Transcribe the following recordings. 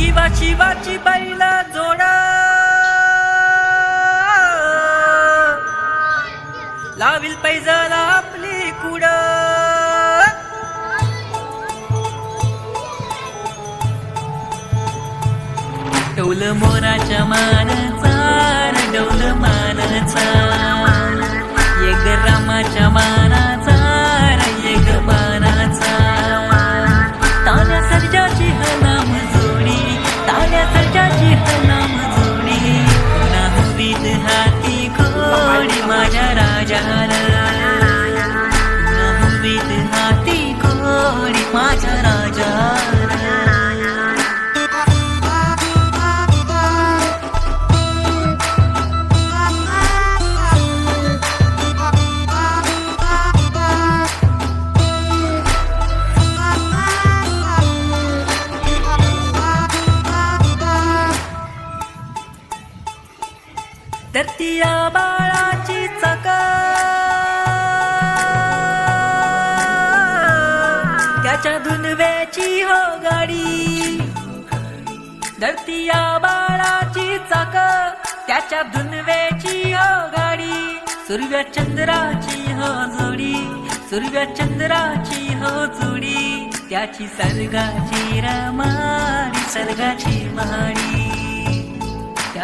किंवा शिवाची बैला जोडा. लावील पैजाला आपली कुड. ठेवलं मोराच्या मानचा धरतीया बाळाची चक त्याच्या धुनव्याची हो गाडी. धरतीया बाळाची चाक त्याच्या धुनव्याची हो गाडी. सूर्य चंद्राची हो जोडी. सूर्य चंद्राची हो जोडी. त्याची सर्गाची रमाडी सर्गाची माडी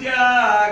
Hallelujah